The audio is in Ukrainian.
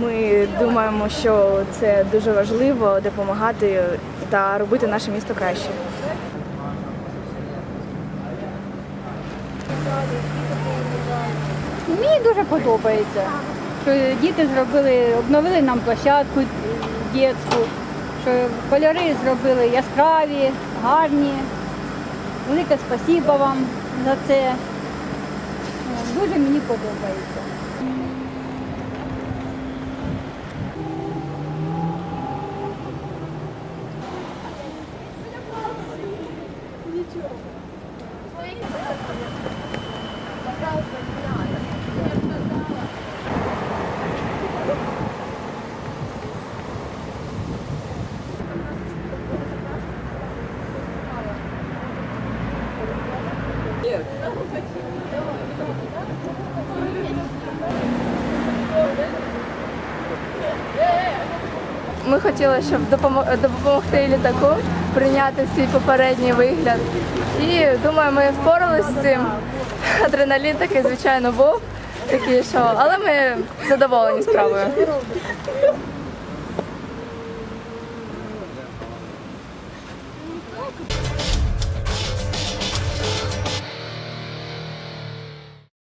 Ми думаємо, що це дуже важливо допомагати та робити наше місто краще. Мені дуже подобається, що діти зробили, обновили нам площадку дитячу, що кольори зробили яскраві, гарні. Велике спасибо вам за це. Дуже мені подобається. Ми хотіли, щоб допомо- допомогти літаку прийняти свій попередній вигляд. І думаю, ми впоралися з цим. Адреналін такий, звичайно, був. Такий, що... Але ми задоволені справою.